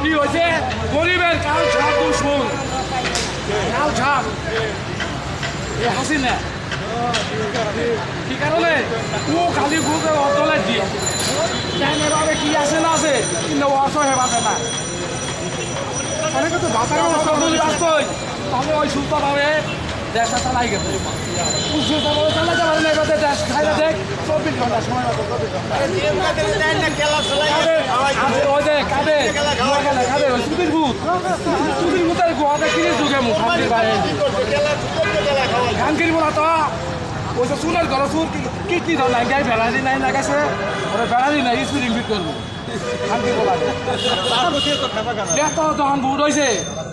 কি হয়েছে? গরিবের কাল ছাপ দুশ্মন কাল ছাপ এ হাসিনা। কি কারণে? ও খালি ঘুরে অতলে দিয়ে। ট্যাঙ্কের ভাবে কি আছে না আছে? কিন্তু অসহায় বাঁচে না। অনেকে তো যদি বাঁচতই তাহলে ওই সুলতা ভাবে দেশটা চালাই গেছে। সুলতা ভাবে চালাতে পারে না এবার দেশ খাইলে দেখ চব্বিশ ঘণ্টা সময় মতো চব্বিশ ঘণ্টা। কাদের কাদের কাদের সুধীর ভূত। সুধীর ভূতের গুহাতে কিনে ঢুকে মুখ বাইরে খানকির বলা তো ওই যে সুনের ঘর সুর কিডনি ধর নাই গাই বেড়াদি নাই লাগাইছে ওরা বেড়াদি নাই স্পিরিং ফিট করব। খানকির বলা এত যখন ভোট হয়েছে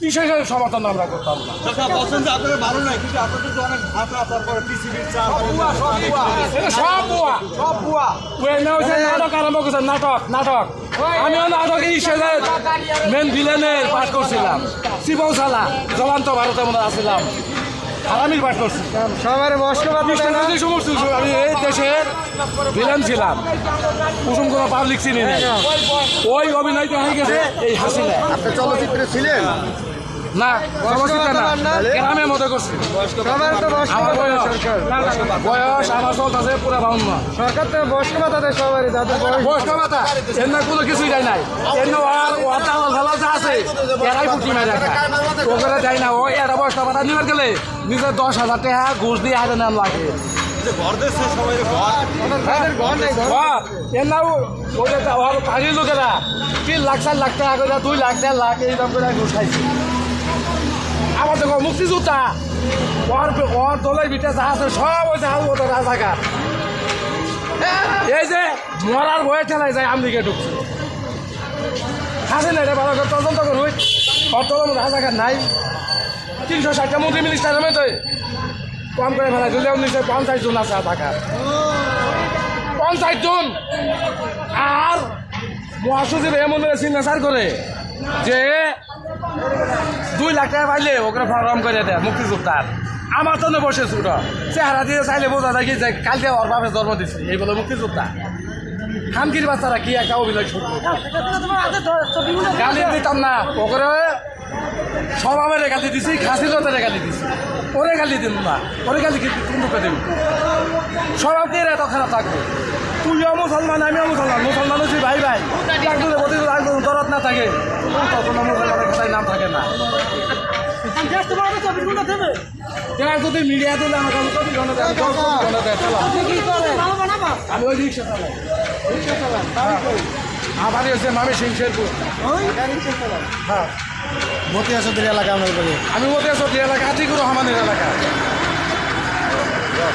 কিসের সমর্থন আমরা করতাম না? নাটক নাটক আমিও নাটকে মেন ভিলেনের পাঠ করছিলাম। শিবসালা জ্বলান্ত ভারতে মনে আসছিলাম হারামির পাঠ করছি। সবার বয়স্ক সমস্ত আমি এই দেশে ভিলেন ছিলাম। কুসুম কোনো পাবলিক চিনি ওই অভিনয়টা হয়ে গেছে এই হাসিনা আপনি চলচ্চিত্রে ছিলেন? না চলচ্চিত্র না। গ্রামের করছি। বয়স আমার চলতেছে পুরা বাউন্ন। সরকার তো বয়স্ক ভাতা দেয় সবারই যাদের বয়স্ক ভাতা এর কোনো কিছুই দেয় নাই। আর ওর দালাল ফালাল যা আছে এরাই পুটি মেরে রাখা ওখানে দেয় না ওই একটা বয়স্ক ভাতা নিবার গেলে নিজের দশ হাজার টাকা ঘুষ দিয়ে হাতে নাম লাগে। লোকেরা তিন লাখ চার লাখ টাকা দুই লাখ চার লাখ এই দাম করে ঘুষ খাইছে। মুক্তিযোদ্ধা। ওর ওর দলের ভিতরে যা আছে সব ওই যে ওদের রাজাকার। এই যে মরার ভয়ে ঠেলাই যায় আমদিকে ঢুকছে। হাসেন এটা ভালো করে তদন্ত করুন। ওর দলের রাজাকার নাই। তিনশো ষাটটা মন্ত্রী মিনিস্টারের মধ্যে কম করে ফেলা দিলে উনিশশো পঞ্চাশ জন আছে ঢাকার পঞ্চাশ জন। আর মহাসচিব এমন সিগনেচার করে যে দুই লাখ টাকা পাইলে ওকে ফর্ম করে দেয় মুক্তিযোদ্ধার আমার জন্য বসে ছোট। চেহারা দিয়ে চাইলে বোঝা যায় কি যে কালকে ওর বাপে জন্ম দিচ্ছে এই বলে মুক্তিযোদ্ধা খানকির বাচ্চারা কি একটা অভিনয় শুরু? গালি দিতাম না। ওকে সবাবের গালি দিছি খাসিলতের গালি দিছি ওরে গালি দিন না ওরে গালি কিন্তু স্বভাব দিয়ে এত খারাপ থাকবে। তুইও মুসলমান আমিও মুসলমান মুসলমান হচ্ছি ভাই ভাই। একজনের প্রতি যদি একজন দরদ না থাকে। তখন মুসলমানের কথায় নাম থাকে না। যদি মিডিয়া দিলে। আমি ওই রিক্সা চালাই। রিক্সা চালাই আমার হচ্ছে মামি সিং শেরপুর হ্যাঁ। মতি আসাদের এলাকা আমার আমি মতে আছি এলাকা আতিকুর রহমানের এলাকা।